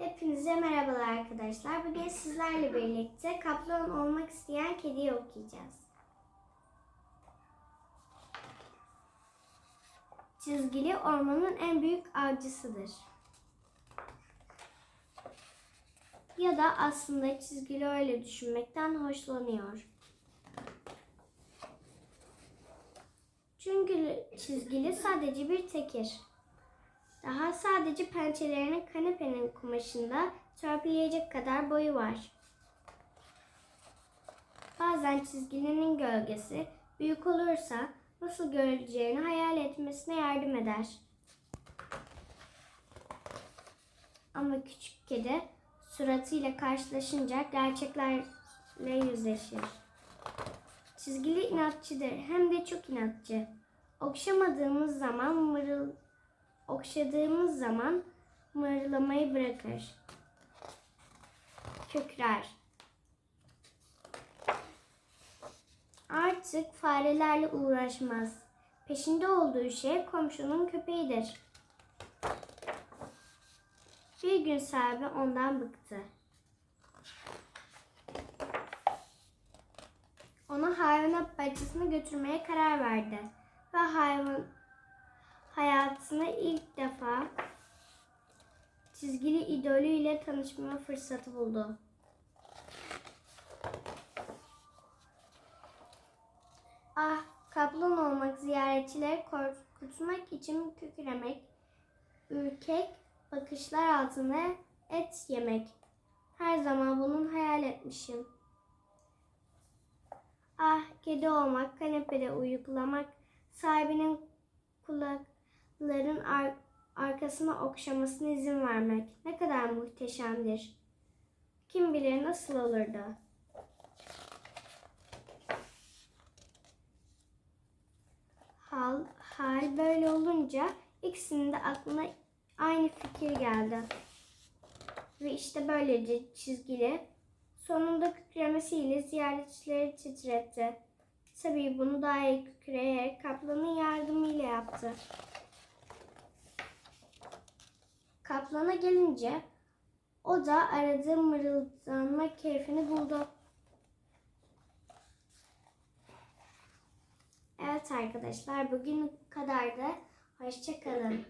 Hepinize merhabalar arkadaşlar. Bugün sizlerle birlikte kaplan olmak isteyen kediyi okuyacağız. Çizgili ormanın en büyük avcısıdır. Ya da aslında çizgili öyle düşünmekten hoşlanıyor. Çünkü çizgili sadece bir tekir. Daha sadece pençelerinin kanepenin kumaşında törpüleyecek kadar boyu var. Bazen çizgilinin gölgesi büyük olursa nasıl görüleceğini hayal etmesine yardım eder. Ama küçük kedi suratıyla karşılaşınca gerçeklerle yüzleşir. Çizgili inatçıdır hem de çok inatçı. Okşamadığımız zaman mırıl okşadığımız zaman mırlamayı bırakır. Kükrer. Artık farelerle uğraşmaz. Peşinde olduğu şey komşunun köpeğidir. Bir gün sahibi ondan bıktı. Onu hayvanat bahçesine götürmeye karar verdi. Ve hayvan hayatında ilk defa çizgili idolüyle tanışma fırsatı buldu. Ah, kaplan olmak, ziyaretçileri korkutmak için kükremek, ürkek bakışlar altında et yemek. Her zaman bunun hayal etmişim. Ah, kedi olmak, kanepede uyuklamak, sahibinin kulakların ar- arkasına okşamasına izin vermek ne kadar muhteşemdir. Kim bilir nasıl olurdu. Hal, hal böyle olunca ikisinin de aklına aynı fikir geldi. Ve işte böylece çizgili sonunda kükremesiyle ziyaretçileri titretti. Tabii bunu daha iyi kükreyerek kaplanın yardımıyla yaptı. Kaplana gelince o da aradığı mırıldanma keyfini buldu. Evet arkadaşlar bugün kadar da hoşça kalın.